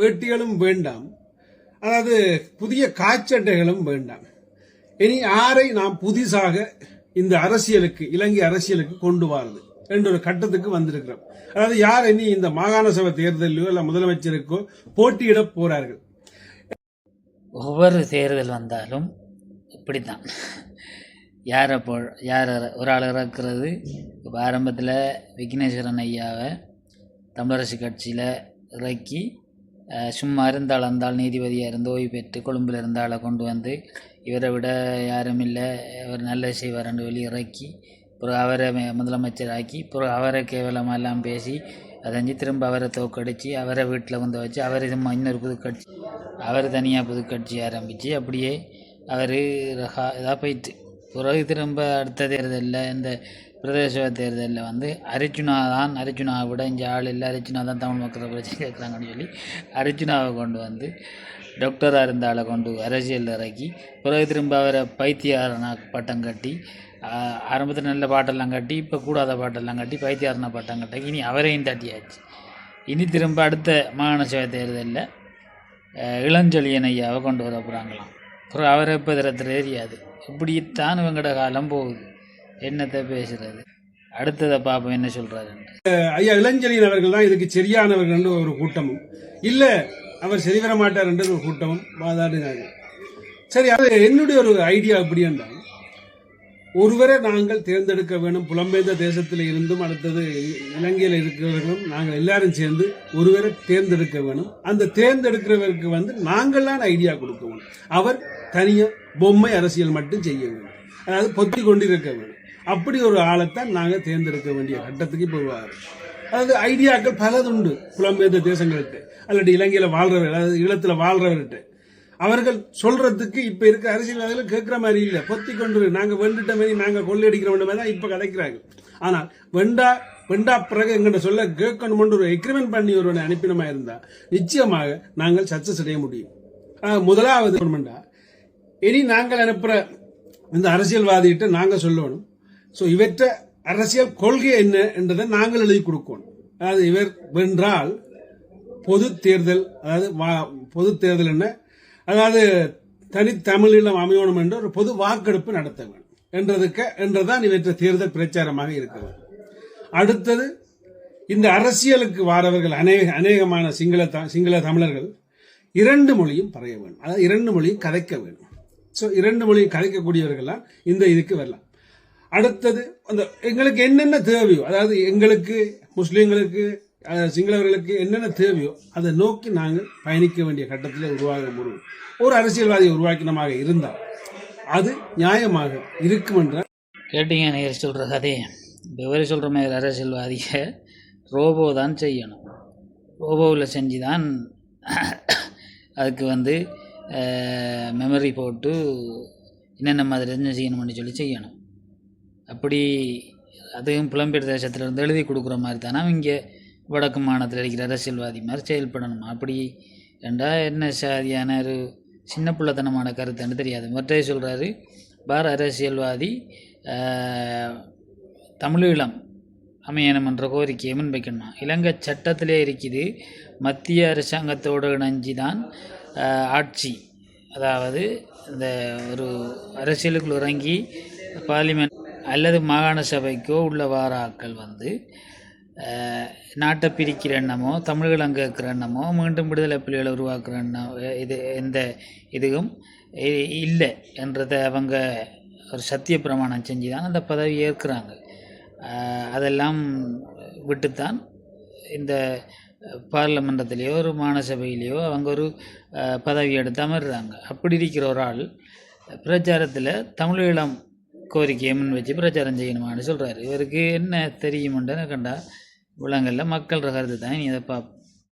வேட்டிகளும் வேண்டாம். அதாவது புதிய காய்ச்சட்டைகளும் வேண்டாம். இனி யாரை நாம் புதிசாக இந்த அரசியலுக்கு இலங்கை அரசியலுக்கு கொண்டு வாருது என்ற ஒரு கட்டத்துக்கு வந்திருக்கிறோம். அதாவது யார் இனி இந்த மாகாண சபை தேர்தலிலோ இல்லை முதலமைச்சருக்கோ போட்டியிட போறார்கள்? ஒவ்வொரு தேர்தல் வந்தாலும் இப்படித்தான். யாரை போ யார் ஒரு ஆள் இறக்குறது? இப்போ ஆரம்பத்தில் விக்னேஸ்வரன் ஐயாவை தமிழரசு கட்சியில் இறக்கி சும்மா இருந்தால் அந்தாள் நீதிபதியாக இருந்து ஓய்வு பெற்று கொழும்பில் இருந்தால் கொண்டு வந்து இவரை விட யாரும் இல்லை இவர் நல்ல செய்வார்னு வெளியே இறக்கி அப்புறம் அவரை முதலமைச்சர் ஆக்கி பிறகு அவரை கேவலமாக எல்லாம் பேசி அதஞ்சு திரும்ப அவரை தோக்கடிச்சு அவரை வீட்டில் வந்து வச்சு அவர் சும்மா இன்னொரு புதுக்கட்சி அவர் தனியாக புதுக்கட்சி ஆரம்பித்து அப்படியே அவர் இதாக போயிட்டு. பிறகு திரும்ப அடுத்த தேர்தலில் இந்த பிரதேச தேர்தலில் வந்து அரிச்சுனா தான் அரிச்சுனாவை விட இங்கே ஆள் இல்லை. அரிச்சுனா தான் தமிழ் மக்களை பிரச்சனை கேட்குறாங்கன்னு சொல்லி அரிச்சுனாவை கொண்டு வந்து டாக்டராக இருந்த ஆளை கொண்டு அரசியலில் இறக்கி பிறகு திரும்ப அவரை பைத்தியாரனா பட்டம் கட்டி ஆரம்பத்தில் நல்ல பாட்டெல்லாம் கட்டி இப்போ கூடாத பாட்டெல்லாம் கட்டி பைத்தியாரனா பட்டம் கட்டி இனி அவரையும் தட்டியாச்சு. இனி திரும்ப அடுத்த மாகாண சபை தேர்தலில் இளஞ்சொலியன் ஐயாவை கொண்டு வர போகிறாங்களாம் அப்புறம் அவரை இப்போ திறத்துல தெரியாது இப்படித்தான் வெங்கட காலம் போகுது. என்னத்தை பேசுறது? அடுத்ததை பார்ப்போம் என்ன சொல்றாரு ஐயா இளஞ்சலியன் அவர்கள் தான் இதுக்கு சரியானவர்கள் என்று ஒரு கூட்டமும். இல்ல அவர் சரி வர மாட்டார் என்று ஒரு கூட்டமும் வாதாடினாங்க சரி அது என்னுடைய ஒரு ஐடியா எப்படி என்றால் ஒருவரை நாங்கள் தேர்ந்தெடுக்க வேணும் புலம்பெயர்ந்த தேசத்தில் இருந்தும் அடுத்தது இலங்கையில் இருக்கிறவர்களும் நாங்கள் எல்லாரும் சேர்ந்து ஒருவரை தேர்ந்தெடுக்க வேணும் அந்த தேர்ந்தெடுக்கிறவருக்கு வந்து நாங்களான ஐடியா கொடுக்க வேணும் அவர் தனியாக பொம்மை அரசியல் மட்டும் செய்ய வேண்டும். அதாவது பொத்தி கொண்டிருக்க வேணும் அப்படி ஒரு ஆளைத்தான் நாங்கள் தேர்ந்தெடுக்க வேண்டிய கட்டத்துக்கு இப்போ அதாவது ஐடியாக்கள் பலதுண்டு புலம்பெயர்ந்த தேசங்கள்கிட்ட. அல்லது இலங்கையில் வாழ்றவர்கள் அதாவது ஈழத்தில் வாழ்றவர்கிட்ட. அவர்கள் சொல்றதுக்கு இப்ப இருக்க அரசியல்வாதிகள் கேட்கிற மாதிரி இல்லை. பொத்தி கொண்டு நாங்க வெண்டுட்ட மாதிரி நாங்க கொள்ளையடிக்கிற மாதிரி தான் இப்ப கதைக்கிறாங்க ஆனால் வெண்டா வெண்டா பிறகு எங்கிட்ட சொல்ல கேட்கணும் ஒரு எக்ரிமெண்ட் பண்ணி ஒருவனை அனுப்பினமா இருந்தா நிச்சயமாக நாங்கள் சக்சஸ் அடைய முடியும். முதலாவது கவர்மெண்டா இனி நாங்கள் அனுப்புற இந்த அரசியல்வாதிகிட்ட நாங்க சொல்லணும். ஸோ இவற்ற அரசியல் கொள்கை என்ன என்றதை நாங்கள் எழுதி கொடுக்கணும் அதாவது இவர் வென்றால் பொது தேர்தல் அதாவது வா- பொது தேர்தல் என்ன? அதாவது தனித்தமிழீழம் அமையணும் என்று ஒரு பொது வாக்கெடுப்பு நடத்த வேண்டும். என்றதுக்கு என்றுதான் இவற்றை தேர்தல் பிரச்சாரமாக இருக்கிறது. அடுத்தது இந்த அரசியலுக்கு வாரவர்கள் அநேக அநேகமான சிங்கள சிங்கள தமிழர்கள் இரண்டு மொழியும் பறைய வேண்டும். அதாவது இரண்டு மொழியும் கதைக்க வேண்டும். ஸோ இரண்டு மொழியும் கதைக்கக்கூடியவர்கள்லாம் இந்த இதுக்கு வரலாம். அடுத்தது அந்த எங்களுக்கு என்னென்ன தேவையோ அதாவது எங்களுக்கு முஸ்லீம்களுக்கு சிங்களவர்களுக்கு என்னென்ன தேவையோ அதை நோக்கி நாங்கள் பயணிக்க வேண்டிய கட்டத்தில் உருவாக ஒரு ஒரு அரசியல்வாதியை உருவாக்கினமாக இருந்தால் அது நியாயமாக இருக்கும் என்ற கேட்டீங்க நேர் சொல்கிற கதையை. இப்போ இவர் சொல்கிற மாதிரி அரசியல்வாதியை ரோபோ தான் செய்யணும். ரோபோவில் செஞ்சு தான் அதுக்கு வந்து மெமரி போட்டு என்னென்ன மாதிரி என்ன செய்யணும்னு சொல்லி செய்யணும். அப்படி அதையும் புலம்பெயர் தேசத்திலிருந்து எழுதி கொடுக்குற மாதிரி தானே இங்கே வடக்கு மாநிலத்தில் இருக்கிற அரசியல்வாதி மாதிரி செயல்படணும். அப்படி ரெண்டா என்ன சாதியான ஒரு சின்ன பிள்ளைத்தனமான கருத்துன்னு தெரியாது. மற்ற சொல்கிறாரு பார அரசியல்வாதி தமிழீழம் அமையணும் என்ற கோரிக்கையை முன்வைக்கணுமா? இலங்கை சட்டத்திலே இருக்குது மத்திய அரசாங்கத்தோடு இணைஞ்சி தான் ஆட்சி. அதாவது இந்த ஒரு அரசியலுக்குள் இறங்கி பார்லிமெண்ட் அல்லது மாகாண சபைக்கோ உள்ள வாராக்கள் வந்து நாட்டை பிரிக்கிற எண்ணமோ தமிழர்கள் இருக்கிற எண்ணமோ மீண்டும் விடுதலை புலிகளை உருவாக்குற எண்ணம் இது எந்த இதுவும் இல்லை என்றதை அவங்க ஒரு சத்திய பிரமாணம் செஞ்சு தான் அந்த பதவி ஏற்கிறாங்க. அதெல்லாம் விட்டுத்தான் இந்த பார்லமெண்டத்திலேயோ ஒரு மாநசபையிலேயோ அவங்க ஒரு பதவி எடுத்து அமர்றாங்க. அப்படி இருக்கிற ஒரு ஆள் பிரச்சாரத்தில் தமிழீழம் கோரிக்கையை முன் வச்சு பிரச்சாரம் செய்யணுமான்னு சொல்கிறாரு இவருக்கு என்ன தெரியுமுண்டன்னு கண்டா விலங்கல்ல மக்கள் கருத்து தான் நீ அதை பா